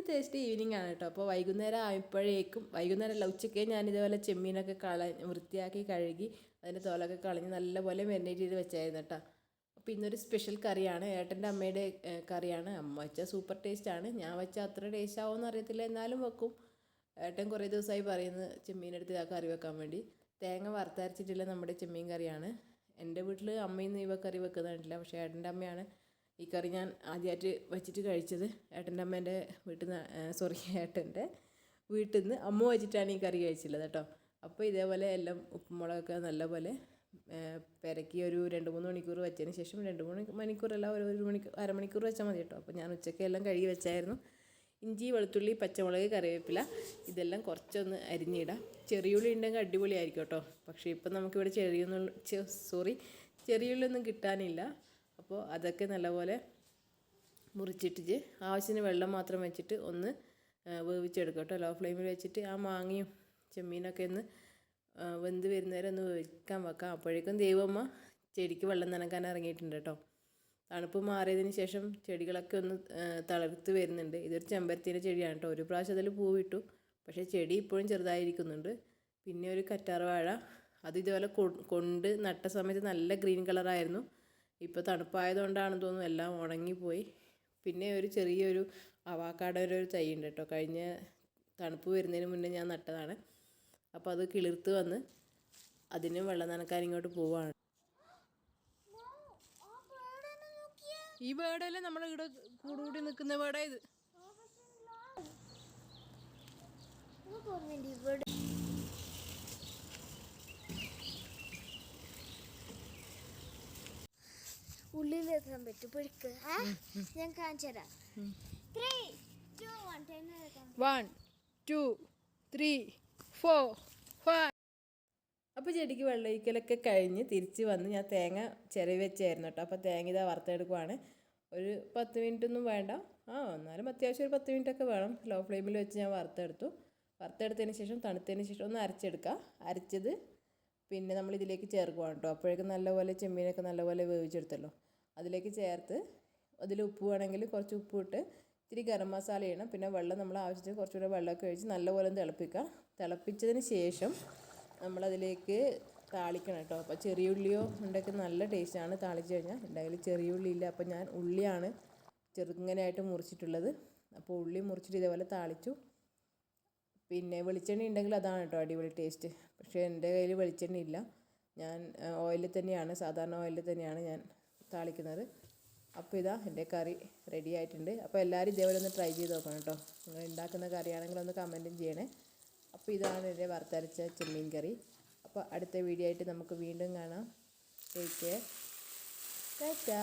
ഇന്ന് taste evening ആണ് കേട്ടോ അപ്പോൾ വൈകുന്നേരം ആയപ്പോഴേക്കും വൈകുന്നേരം അല്ല ഉച്ചയ്ക്ക് ഞാൻ ഇതേപോലെ ചെമ്മീനൊക്കെ കള വൃത്തിയാക്കി കഴുകി അതിന്റെ തോലൊക്കെ കളഞ്ഞ് നല്ലപോലെ മെരിനേറ്റ് ചെയ്ത് വെച്ചായിരുന്നു കേട്ടോ അപ്പോൾ ഇന്നൊരു സ്പെഷ്യൽ കറിയാണ്. ഏട്ടന്റെ അമ്മയുടെ കറിയാണ്. അമ്മ വെച്ചാൽ സൂപ്പർ ടേസ്റ്റാണ് ഞാൻ വെച്ചാൽ അത്ര ടേസ്റ്റ് ആവുമെന്ന് അറിയത്തില്ല. എന്നാലും വെക്കും. ഏട്ടൻ കുറേ ദിവസമായി പറയുന്നത് ചെമ്മീനെടുത്ത് ആ കറി വെക്കാൻ വേണ്ടി. തേങ്ങ വറുത്തരച്ചിട്ടുള്ള നമ്മുടെ ചെമ്മീൻ കറിയാണ്. എന്റെ വീട്ടിൽ അമ്മയൊന്നും ഇവ കറി വെക്കുന്നില്ല പക്ഷേ ഏട്ടന്റെ അമ്മയാണ് ഈ കറി ഞാൻ ആദ്യമായിട്ട് വെച്ചിട്ട് കഴിച്ചത് ഏട്ടന്റെ അമ്മേന്റെ വീട്ടിൽ നിന്ന് സോറി ഏട്ടന്റെ വീട്ടിൽ നിന്ന് അമ്മ വെച്ചിട്ടാണ് ഈ കറി കഴിച്ചിട്ടുള്ളത് കേട്ടോ. അപ്പോൾ ഇതേപോലെ എല്ലാം ഉപ്പുമുളകൊക്കെ നല്ലപോലെ പെരക്കി ഒരു രണ്ട് മൂന്ന് മണിക്കൂർ വെച്ചതിന് ശേഷം രണ്ട് മൂന്ന് മണിക്കൂറല്ല ഒരു ഒരു മണിക്കൂർ അരമണിക്കൂർ വെച്ചാൽ മതി കേട്ടോ. അപ്പോൾ ഞാൻ ഉച്ചയ്ക്ക് എല്ലാം കഴുകി വെച്ചായിരുന്നു. ഇഞ്ചി വെളുത്തുള്ളി പച്ചമുളക് കറിവേപ്പില ഇതെല്ലാം കുറച്ചൊന്ന് അരിഞ്ഞിടാം. ചെറിയുള്ളി ഉണ്ടെങ്കിൽ അടിപൊളിയായിരിക്കും കേട്ടോ. പക്ഷേ ഇപ്പം നമുക്കിവിടെ ചെറിയൊന്നും സോറി ചെറിയുള്ളി ഒന്നും കിട്ടാനില്ല. അപ്പോൾ അതൊക്കെ നല്ലപോലെ മുറിച്ചിട്ട് ആവശ്യത്തിന് വെള്ളം മാത്രം വെച്ചിട്ട് ഒന്ന് വേവിച്ചെടുക്കും കേട്ടോ. ലോ ഫ്ലെയിമിൽ വെച്ചിട്ട് ആ മാങ്ങയും ചെമ്മീനൊക്കെ ഒന്ന് വെന്ത് വരുന്നവരെ ഒന്ന് വേവിക്കാൻ വെക്കാം. അപ്പോഴേക്കും ദൈവമ്മ ചെടിക്ക് വെള്ളം നനക്കാൻ ഇറങ്ങിയിട്ടുണ്ട് കേട്ടോ. തണുപ്പ് മാറിയതിന് ശേഷം ചെടികളൊക്കെ ഒന്ന് തളർത്ത് വരുന്നുണ്ട്. ഇതൊരു ചെമ്പരത്തിന്റെ ചെടിയാണ് കേട്ടോ. ഒരു പ്രാവശ്യം അതിൽ പൂവിട്ടു. പക്ഷേ ചെടി ഇപ്പോഴും ചെറുതായിരിക്കുന്നുണ്ട്. പിന്നെ ഒരു കറ്റാർവാഴ. അത് ഇതുപോലെ കൊണ്ട് നട്ട സമയത്ത് നല്ല ഗ്രീൻ കളറായിരുന്നു. ഇപ്പോൾ തണുപ്പായതുകൊണ്ടാണെന്ന് തോന്നുന്നു എല്ലാം ഉണങ്ങിപ്പോയി. പിന്നെ ഒരു ചെറിയൊരു അവാക്കാടൊരു തൈ ഉണ്ട് കേട്ടോ. കഴിഞ്ഞ തണുപ്പ് വരുന്നതിന് മുന്നേ ഞാൻ നട്ടതാണ്. അപ്പോൾ അത് കിളിർത്ത് വന്ന് അതിനും വെള്ളം നനക്കാൻ ഇങ്ങോട്ട് പോവാണ്. ഈ വേടല്ലേ നമ്മുടെ ഇവിടെ കൂടുകൂടി നിൽക്കുന്ന വേടാ ഇത്? ഉള്ളിലെത്താൻ പറ്റും. പൊരിക്ക് ഞാൻ കാണിച്ചു തരാം. Three two one one two three four five അപ്പോൾ ചെടിക്ക് വെള്ളമൊഴിക്കലൊക്കെ കഴിഞ്ഞ് തിരിച്ച് വന്ന് ഞാൻ തേങ്ങ ചിരവി വെച്ചായിരുന്നു കേട്ടോ. അപ്പോൾ തേങ്ങ ഇതാ വറുത്തെടുക്കുവാണ്. ഒരു പത്ത് മിനിറ്റ് ഒന്നും വേണ്ട. ആ എന്നാലും അത്യാവശ്യം ഒരു പത്ത് മിനിറ്റ് ഒക്കെ വേണം. ലോ ഫ്ലെയിമിൽ വെച്ച് ഞാൻ വറുത്തെടുത്തു. വറുത്തെടുത്തതിന് ശേഷം തണുത്തതിന് ശേഷം ഒന്ന് അരച്ചെടുക്കുക അരച്ചത് പിന്നെ നമ്മൾ ഇതിലേക്ക് ചേർക്കുവാണ് കേട്ടോ. അപ്പോഴേക്കും നല്ലപോലെ ചെമ്മീനൊക്കെ നല്ലപോലെ വേവിച്ചെടുത്തല്ലോ. അതിലേക്ക് ചേർത്ത് അതിൽ ഉപ്പ് വേണമെങ്കിൽ കുറച്ച് ഉപ്പ് ഇട്ട് ഇത്തിരി ഗരം മസാല ഇടണം. പിന്നെ വെള്ളം നമ്മൾ ആവശ്യത്തിന് കുറച്ചുകൂടെ വെള്ളമൊക്കെ ഒഴിച്ച് നല്ലപോലെ തിളപ്പിക്കുക. തിളപ്പിച്ചതിന് ശേഷം നമ്മളതിലേക്ക് താളിക്കണം കേട്ടോ. അപ്പോൾ ചെറിയ ഉള്ളിയോ ഉണ്ടെങ്കിൽ നല്ല ടേസ്റ്റാണ് താളിച്ച് കഴിഞ്ഞാൽ. ഉണ്ടായാലും ചെറിയ ഉള്ളി ഇല്ല. അപ്പോൾ ഞാൻ ഉള്ളിയാണ് ചെറുങ്ങനെയായിട്ട് മുറിച്ചിട്ടുള്ളത്. അപ്പോൾ ഉള്ളി മുറിച്ചിട്ട് ഇതേപോലെ താളിച്ചു. പിന്നെ വെളിച്ചെണ്ണ ഉണ്ടെങ്കിൽ അതാണ് കേട്ടോ അടിപൊളി ടേസ്റ്റ് പക്ഷേ എന്റെ കയ്യിൽ വെളിച്ചെണ്ണ ഇല്ല. ഞാൻ ഓയിലിൽ തന്നെയാണ്. സാധാരണ ഓയിലിൽ തന്നെയാണ് ഞാൻ താളിക്കുന്നത്. അപ്പോൾ ഇതാ എന്റെ കറി റെഡി ആയിട്ടുണ്ട്. അപ്പോൾ എല്ലാവരും ഇതേപോലെ ഒന്ന് ട്രൈ ചെയ്ത് നോക്കണം കേട്ടോ നിങ്ങൾ ഉണ്ടാക്കുന്ന കറിയാണെങ്കിൽ ഒന്ന് കമന്റും ചെയ്യണേ. അപ്പോൾ ഇതാണ് എന്റെ വറുത്തരച്ച ചെമ്മീൻ കറി. അപ്പോൾ അടുത്ത വീഡിയോ ആയിട്ട് നമുക്ക് വീണ്ടും കാണാം. Take care Tata